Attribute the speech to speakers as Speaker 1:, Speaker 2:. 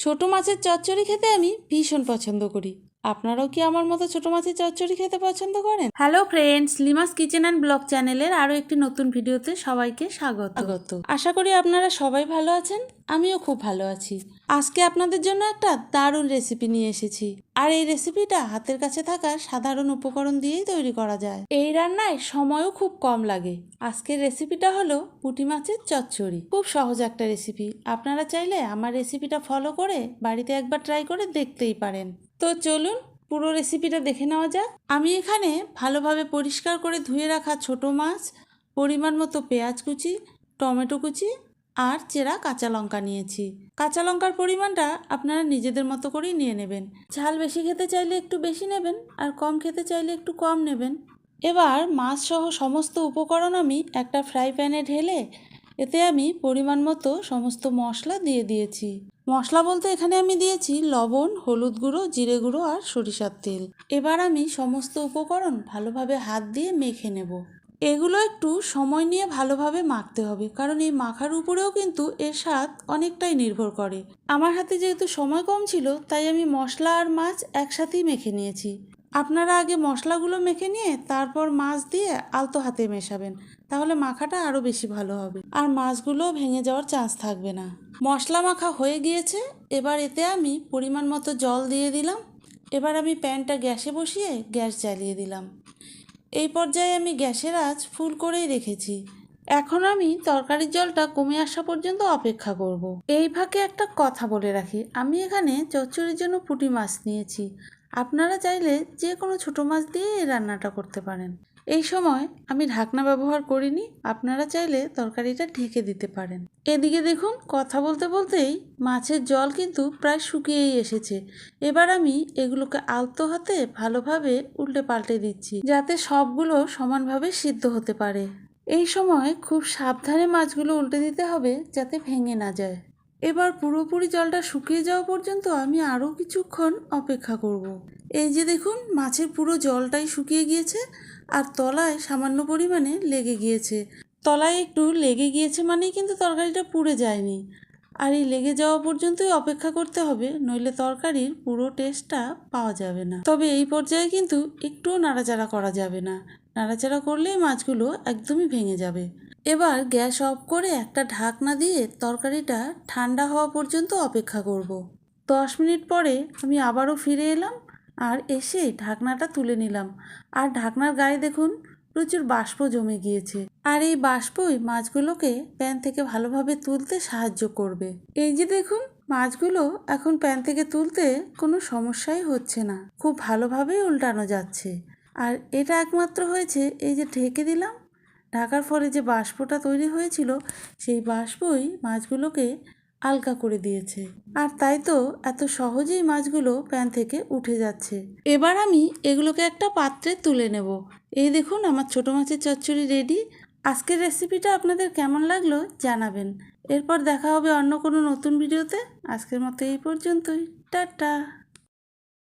Speaker 1: ছোট মাছের চচ্চড়ি খেতে আমি ভীষণ পছন্দ করি। আপনারাও কি আমার মতো ছোট মাছের চচ্চড়ি খেতে পছন্দ করেন? Hello friends Limas kitchen and blog চ্যানেলের আরও একটি নতুন ভিডিওতে সবাইকে স্বাগত। স্বাগত। আশা করি আপনারা সবাই ভালো আছেন আমিও খুব ভালো আছি। আজকে আপনাদের জন্য একটা দারুণ রেসিপি নিয়ে এসেছি। আর এই রেসিপিটা হাতের কাছে থাকা সাধারণ উপকরণ দিয়েই তৈরি করা যায়। এই রান্নায় সময়ও খুব কম লাগে। আজকের রেসিপিটা হলো পুঁটি মাছের চচ্চড়ি। খুব সহজ একটা রেসিপি আপনারা চাইলে আমার রেসিপিটা ফলো করে বাড়িতে একবার ট্রাই করে দেখতেই পারেন। তো চলুন পুরো রেসিপিটা দেখে নেওয়া যাক। আমি এখানে ভালোভাবে পরিষ্কার করে ধুয়ে রাখা ছোট মাছ, পরিমাণ মতো পেঁয়াজ কুচি, টমেটো কুচি আর চেরা কাঁচা লঙ্কা নিয়েছি। কাঁচা লঙ্কার পরিমাণটা আপনারা নিজেদের মতো করেই নিয়ে নেবেন। ঝাল বেশি খেতে চাইলে একটু বেশি নেবেন আর কম খেতে চাইলে একটু কম নেবেন। এবার মাছ সহ সমস্ত উপকরণ আমি একটা ফ্রাই প্যানে ঢেলে এতে আমি পরিমাণ মতো সমস্ত মশলা দিয়ে দিয়েছি। মশলা বলতে এখানে আমি দিয়েছি লবণ, হলুদ গুঁড়ো, জিরে গুঁড়ো আর সরিষার তেল। এবার আমি সমস্ত উপকরণ ভালোভাবে হাত দিয়ে মেখে নেব। এগুলো একটু সময় নিয়ে ভালোভাবে মাখতে হবে, কারণ এই মাখার উপরেও কিন্তু এর স্বাদ অনেকটাই নির্ভর করে। আমার হাতে যেহেতু সময় কম ছিল, তাই আমি মশলা আর মাছ একসাথেই মেখে নিয়েছি। আপনারা আগে মশলাগুলো মেখে নিয়ে তারপর মাছ দিয়ে আলতো হাতে মেশাবেন, তাহলে মাখাটা আরও বেশি ভালো হবে। আর মাছগুলো ভেঙে যাওয়ার চান্স থাকবে না। মশলা মাখা হয়ে গিয়েছে, এবার এতে আমি পরিমাণ মতো জল দিয়ে দিলাম। এবার আমি প্যানটা গ্যাসে বসিয়ে গ্যাস জ্বালিয়ে দিলাম। এই পর্যায়ে আমি গ্যাসের আঁচ ফুল করেই রেখেছি। এখন আমি তরকারির জলটা কমে আসা পর্যন্ত অপেক্ষা করব। এই ফাঁকে একটা কথা বলে রাখি, আমি এখানে চচ্চড়ির জন্য পুঁটি মাছ নিয়েছি। আপনারা চাইলে যে কোনো ছোটো মাছ দিয়ে রান্নাটা করতে পারেন। এই সময় আমি ঢাকনা ব্যবহার করিনি, আপনারা চাইলে তরকারিটা ঢেকে দিতে পারেন। এদিকে দেখুন, কথা বলতে বলতেই মাছের জল কিন্তু প্রায় শুকিয়েই এসেছে। এবার আমি এগুলোকে আলতো হাতে ভালোভাবে উল্টে পাল্টে দিচ্ছি, যাতে সবগুলো সমানভাবে সিদ্ধ হতে পারে। এই সময় খুব সাবধানে মাছগুলো উল্টে দিতে হবে, যাতে ভেঙে না যায়। এবার পুরোপুরি জলটা শুকিয়ে যাওয়া পর্যন্ত আমি আরও কিছুক্ষণ অপেক্ষা করব। এই যে দেখুন, মাছের পুরো জলটাই শুকিয়ে গিয়েছে আর তলায় সামান্য পরিমাণে লেগে গিয়েছে। তলায় একটু লেগে গিয়েছে মানেই কিন্তু তরকারিটা পুড়ে যায়নি। আর এই লেগে যাওয়া পর্যন্তই অপেক্ষা করতে হবে, নইলে তরকারির পুরো টেস্টটা পাওয়া যাবে না। তবে এই পর্যায়ে কিন্তু একটুও নাড়াচাড়া করা যাবে না। নাড়াচাড়া করলেই মাছগুলো একদমই ভেঙে যাবে। এবার গ্যাস অফ করে একটা ঢাকনা দিয়ে তরকারিটা ঠান্ডা হওয়া পর্যন্ত অপেক্ষা করব। দশ মিনিট পরে আমি আবারও ফিরে এলাম আর এসে ঢাকনাটা তুলে নিলাম। আর ঢাকনার গায়ে দেখুন, প্রচুর বাষ্প জমে গিয়েছে। আর এই বাষ্পই মাছগুলোকে প্যান থেকে ভালোভাবে তুলতে সাহায্য করবে। এই যে দেখুন, মাছগুলো এখন প্যান থেকে তুলতে কোনো সমস্যাই হচ্ছে না। খুব ভালোভাবেই উল্টানো যাচ্ছে। আর এটা একমাত্র হয়েছে, এই যে ঢেকে দিলাম ঢাকার ফলে যে বাষ্পটা তৈরি হয়েছিল, সেই বাষ্পই মাছগুলোকে আলগা করে দিয়েছে। আর তাই তো এত সহজেই মাছগুলো প্যান থেকে উঠে যাচ্ছে। এবার আমি এগুলোকে একটা পাত্রে তুলে নেব। এই দেখুন, আমার ছোটো মাছের চচ্চড়ি রেডি। আজকের রেসিপিটা আপনাদের কেমন লাগল জানাবেন। এরপর দেখা হবে অন্য কোনো নতুন ভিডিওতে। আজকের মতো এই পর্যন্তই। টাটা!